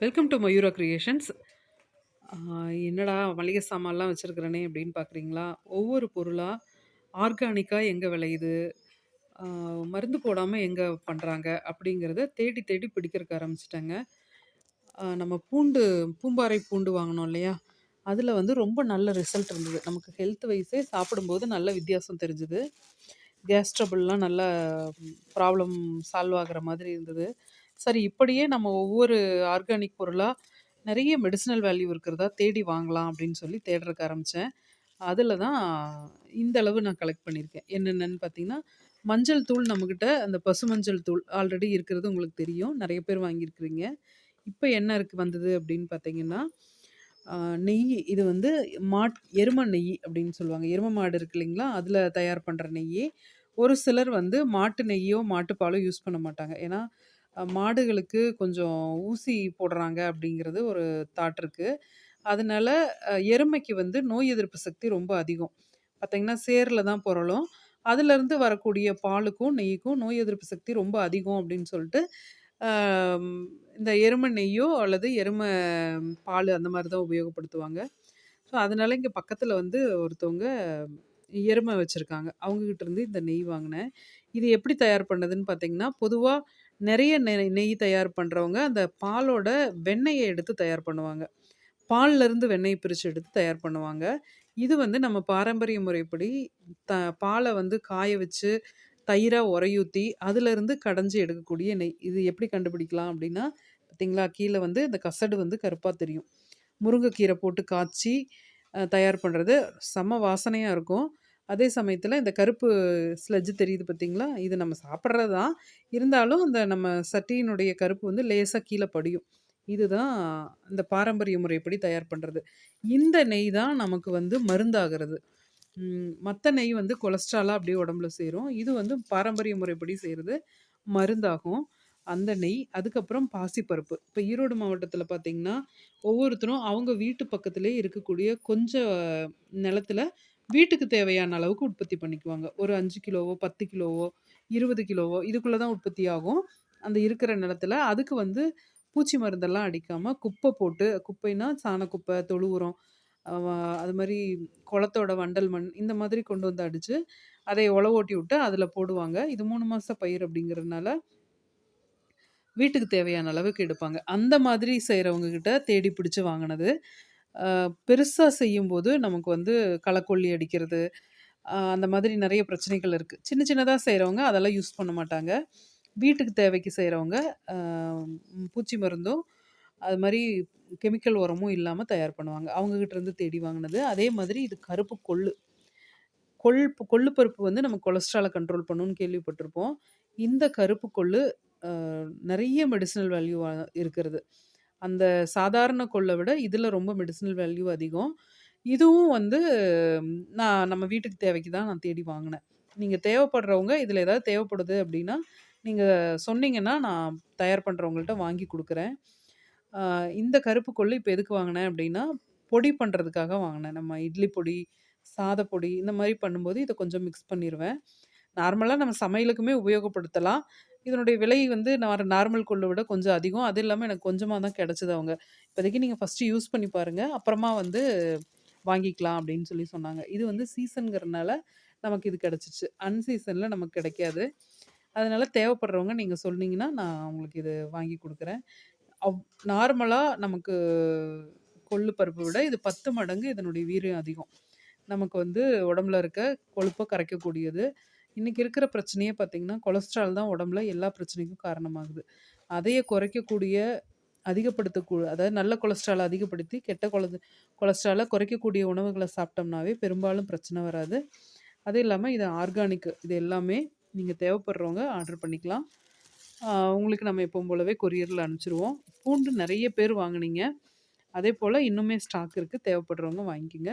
Welcome to Mayura creations. என்னடா மளிகை சாமான்லாம் வச்சிருக்கிறனே அப்படின்னு பார்க்குறீங்களா? ஒவ்வொரு பொருளாக ஆர்கானிக்காக எங்கே விளையுது? மருந்து போடாமல் எங்கே பண்ணுறாங்க அப்படிங்கிறத தேடி தேடி பிடிக்கிறக்கு ஆரம்பிச்சிட்டாங்க நம்ம பூண்டு பூம்பாறை பூண்டு வாங்கினோம் இல்லையா? அதில் வந்து ரொம்ப நல்ல ரிசல்ட் இருந்தது. நமக்கு ஹெல்த் வைஸே சாப்பிடும்போது நல்ல வித்தியாசம் தெரிஞ்சுது கேஸ் ட்ரபிள்லாம் நல்லா ப்ராப்ளம் சால்வ் ஆகிற மாதிரி இருந்தது. சரி இப்படியே நம்ம ஒவ்வொரு ஆர்கானிக் பொருளாக நிறைய மெடிசினல் வேல்யூ இருக்கிறதா தேடி வாங்கலாம் அப்படின்னு சொல்லி தேடுறக்கு ஆரம்பித்தேன் அதில் தான் இந்த அளவு நான் கலெக்ட் பண்ணியிருக்கேன். என்னென்னு பார்த்தீங்கன்னா, மஞ்சள் தூள் நம்மக்கிட்ட அந்த பசுமஞ்சள் தூள் ஆல்ரெடி இருக்கிறது உங்களுக்கு தெரியும். நிறைய பேர் வாங்கியிருக்கிறீங்க. இப்போ என்ன இருக்குது வந்தது அப்படின்னு பார்த்தீங்கன்னா, நெய் இது வந்து மாட் எரும நெய் அப்படின்னு சொல்லுவாங்க. எரும மாடு இருக்கு இல்லைங்களா? அதில் தயார் பண்ணுற நெய்யே ஒரு சிலர் வந்து மாட்டு நெய்யோ, மாட்டுப்பாலோ யூஸ் பண்ண மாட்டாங்க. ஏன்னா, மாடுகளுக்கு கொஞ்சம் ஊசி போடுறாங்க அப்படிங்கிறது ஒரு தாட் இருக்குது அதனால எருமைக்கு வந்து நோய் எதிர்ப்பு சக்தி ரொம்ப அதிகம். பார்த்தீங்கன்னா, சேரில் தான் பொருளும் அதுலேருந்து வரக்கூடிய பாலுக்கும், நெய்க்கும் நோய் எதிர்ப்பு சக்தி ரொம்ப அதிகம் அப்படின்னு சொல்லிட்டு, இந்த எருமை நெய்யோ அல்லது எருமை பால் அந்த மாதிரி தான் உபயோகப்படுத்துவாங்க. ஸோ, அதனால இங்கே பக்கத்தில் வந்து ஒருத்தவங்க எருமை வச்சுருக்காங்க அவங்கக்கிட்டேருந்து இந்த நெய் வாங்கினேன் இது எப்படி தயார் பண்ணதுன்னு பார்த்தீங்கன்னா, பொதுவாக நிறைய நெய் நெய் தயார் பண்ணுறவங்க அந்த பாலோட வெண்ணெயை எடுத்து தயார் பண்ணுவாங்க. பால்லேருந்து வெண்ணெய் பிரித்து எடுத்து தயார் பண்ணுவாங்க. இது வந்து நம்ம பாரம்பரிய முறைப்படி த பாலை வந்து காய வச்சு, தயிராக உரையூற்றி அதுலேருந்து கடைஞ்சி எடுக்கக்கூடிய நெய். இது எப்படி கண்டுபிடிக்கலாம் அப்படின்னா, பார்த்தீங்களா, கீழே வந்து இந்த கசடு வந்து கருப்பாக தெரியும். முருங்கைக்கீரை போட்டு காய்ச்சி தயார் பண்ணுறது செம்ம வாசனையாக இருக்கும். அதே சமயத்தில் இந்த கருப்பு ஸ்லட்ஜ் தெரியுது பார்த்தீங்களா? இது நம்ம சாப்பிட்றது தான். இருந்தாலும் இந்த நம்ம சட்டியினுடைய கருப்பு வந்து லேசாக கீழே படியும். இதுதான் இந்த பாரம்பரிய முறைப்படி தயார் பண்ணுறது இந்த நெய் தான் நமக்கு வந்து மருந்தாகிறது. மற்ற நெய் வந்து கொலஸ்ட்ராலாக அப்படியே உடம்புல சேரும். இது வந்து பாரம்பரிய முறைப்படி செய்கிறது மருந்தாகும். அந்த நெய், அதுக்கப்புறம் பாசிப்பருப்பு. இப்போ ஈரோடு மாவட்டத்தில் பார்த்தீங்கன்னா, ஒவ்வொருத்தரும் அவங்க வீட்டு பக்கத்துலேயே இருக்கக்கூடிய கொஞ்சம் நிலத்தில் வீட்டுக்கு தேவையான அளவுக்கு உற்பத்தி பண்ணிக்குவாங்க. ஒரு 5 கிலோவோ, 10 கிலோவோ, 20 கிலோவோ இதுக்குள்ள தான் உற்பத்தி ஆகும். அந்த இருக்கிற நிலத்தில. அதுக்கு வந்து பூச்சி மருந்தெல்லாம் அடிக்காம குப்பை போட்டு குப்பைன்னா சாணக்குப்பை, தொழு உரம், அ அது மாரி குளத்தோட வண்டல் மண் இந்த மாதிரி கொண்டு வந்து அடிச்சு, அதை உழவு ஓட்டி விட்டு அதில போடுவாங்க. இது 3 மாச பயிர் அப்படிங்கிறதுனால வீட்டுக்கு தேவையான அளவுக்கு எடுப்பாங்க. அந்த மாதிரி செய்றவங்க கிட்ட தேடி பிடிச்சு வாங்குனது. பெருசாக செய்யும்போது நமக்கு வந்து களைக்கொல்லி அடிக்கிறது, அந்த மாதிரி நிறைய பிரச்சனைகள் இருக்குது சின்ன சின்னதாக செய்கிறவங்க அதெல்லாம் யூஸ் பண்ண மாட்டாங்க. வீட்டுக்கு தேவைக்கு செய்கிறவங்க பூச்சி மருந்தும், அது மாதிரி கெமிக்கல் உரமும் இல்லாமல் தயார் பண்ணுவாங்க. அவங்கக்கிட்ட இருந்து தேடி வாங்கினது அதே மாதிரி இது கருப்பு கொள்ளு. கொள் கொள்ளு பருப்பு வந்து நம்ம கொலஸ்ட்ராலை கண்ட்ரோல் பண்ணுன்னு கேள்விப்பட்டிருப்போம். இந்த கருப்பு கொள்ளு நிறைய நெறைய மெடிசினல் வேல்யூ இருக்கிறது. அந்த சாதாரண கொள்ளை விட இதில் ரொம்ப மெடிசினல் வேல்யூ அதிகம். இதுவும் வந்து நான் நம்ம வீட்டுக்கு தேவைக்கு தான் நான் தேடி வாங்கினேன் நீங்கள் தேவைப்படுறவங்க இதில் ஏதாவது தேவைப்படுது அப்படின்னா, நீங்கள் சொன்னீங்கன்னா, நான் தயார் பண்ணுறவங்கள்ட்ட வாங்கி கொடுக்குறேன் இந்த கருப்பு கொள்ளு இப்போ எதுக்கு வாங்கினேன் அப்படின்னா, பொடி பண்ணுறதுக்காக வாங்கினேன் நம்ம இட்லி பொடி, சாதப்பொடி இந்த மாதிரி பண்ணும்போது இதை கொஞ்சம் மிக்ஸ் பண்ணிடுவேன் நார்மலாக நம்ம சமையலுக்குமே உபயோகப்படுத்தலாம். இதனுடைய விலை வந்து நான் நார்மல் கொள்ளை விட கொஞ்சம் அதிகம். அது இல்லாமல் எனக்கு கொஞ்சமாக தான் கிடச்சிது அவங்க. இப்போதைக்கு நீங்கள் ஃபர்ஸ்ட்டு யூஸ் பண்ணி பாருங்கள் அப்புறமா வந்து வாங்கிக்கலாம் அப்படின்னு சொல்லி சொன்னாங்க. இது வந்து சீசன்ங்கிறனால நமக்கு இது கிடச்சிச்சு அன்சீசனில் நமக்கு கிடைக்காது. அதனால் தேவைப்படுறவங்க நீங்கள் சொன்னீங்கன்னா, நான் உங்களுக்கு இது வாங்கி கொடுக்குறேன் அவ் நார்மலாக நமக்கு கொள்ளு பருப்பை விட இது 10 மடங்கு இதனுடைய வீரியம் அதிகம். நமக்கு வந்து உடம்புல இருக்க கொழுப்பை கரைக்கக்கூடியது. இன்றைக்கி இருக்கிற பிரச்சனையே பார்த்தீங்கன்னா, கொலஸ்ட்ரால் தான் உடம்புல எல்லா பிரச்சனைக்கும் காரணமாகுது. அதைய குறைக்கக்கூடிய அதிகப்படுத்தக்கூ அதாவது நல்ல கொலஸ்ட்ராலை அதிகப்படுத்தி, கெட்ட கொல கொலஸ்ட்ராலை குறைக்கக்கூடிய உணவுகளை சாப்பிட்டோம்னாவே பெரும்பாலும் பிரச்சனை வராது. அது இல்லாமல் இது ஆர்கானிக்கு இது எல்லாமே நீங்கள் தேவைப்படுறவங்க ஆர்டர் பண்ணிக்கலாம். உங்களுக்கு நம்ம எப்பவும் போலவே கொரியரில் அனுப்பிச்சிருவோம் பூண்டு நிறைய பேர் வாங்குனீங்க. அதேபோல இன்னுமே ஸ்டாக் இருக்குது தேவைப்படுறவங்க வாங்கிக்கோங்க